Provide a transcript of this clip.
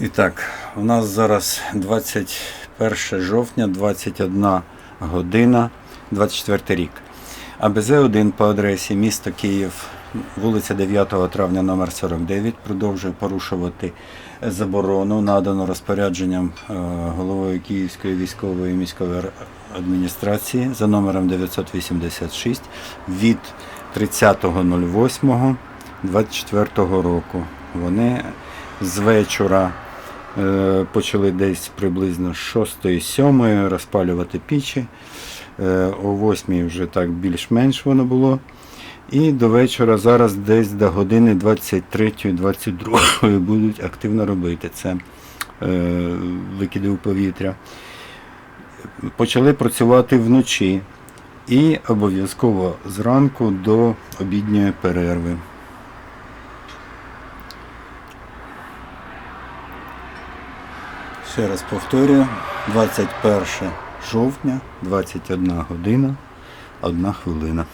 І так, у нас зараз 21 жовтня, 21 година, 24 рік. АБЗ-1 по адресі місто Київ, вулиця 9 травня номер 49 продовжує порушувати заборону, надану розпорядженням е, головою Київської військової міської адміністрації за номером 986 від 30.08.24 року. Вони з вечора почали десь приблизно з 6-7 розпалювати пічі. Е, О 8 вже так більш-менш воно було. І до вечора зараз десь до години 23-22 будуть активно робити це е, викиди у повітря. Почали працювати вночі і обов'язково зранку до обідньої перерви. Ще раз повторюю, 21 жовтня, 21 година, 1 хвилина.